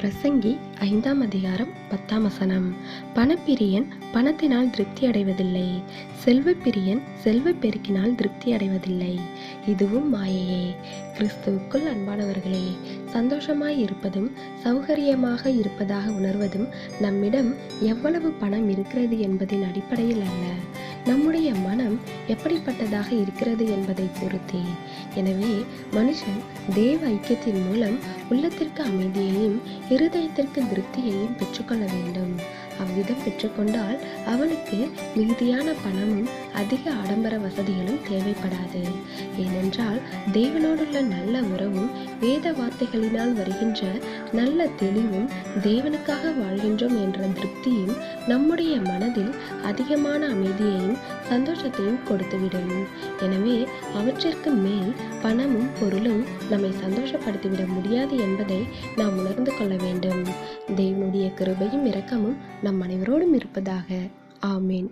பிரசங்கி ஐந்தாம் அதிகாரம் பத்தாம் வசனம். பணப்பிரியன் பணத்தினால் திருப்தி அடைவதில்லை. செல்வப்பிரியன் செல்வ பெருக்கினால் திருப்தி அடைவதில்லை. இதுவும் மாயையே. கிறிஸ்துவுக்குள் அன்பானவர்களே சந்தோஷமாய் இருப்பதும் சௌகரியமாக இருப்பதாக உணர்வதும் நம்மிடம் எவ்வளவு பணம் இருக்கிறது என்பதின் அடிப்படையில் அல்ல. நம்முடைய மனம் எப்படிப்பட்டதாக இருக்கிறது என்பதை பொறுத்தே. எனவே மனுஷன் தேவ ஐக்கியத்தின் மூலம் உள்ளத்திற்கு அமைதியையும் இருதயத்திற்கு திருப்தியையும் பெற்றுக்கொள்ள வேண்டும். அவ்விதம் பெற்றுக்கொண்டால் அவனுக்கு மிகுதியான பணமும் அதிக ஆடம்பர வசதிகளும் தேவைப்படாது. ஏனென்றால் தேவனோடுள்ள நல்ல உறவும் வேத வார்த்தைகளினால் வருகின்ற நல்ல தெளிவும் தேவனுக்காக வாழ்கின்றோம் என்ற திருப்தியும் நம்முடைய மனதில் அதிகமான அமைதியையும் சந்தோஷத்தையும் கொடுத்துவிடும். எனவே அவற்றிற்கு மேல் பணமும் பொருளும் நம்மை சந்தோஷப்படுத்திவிட முடியாது என்பதை நாம் உணர்ந்து கொள்ள வேண்டும். தேவனுடைய கிருபையும் இரக்கமும் நம் அனைவரோடும் இருப்பதாக. ஆமேன்.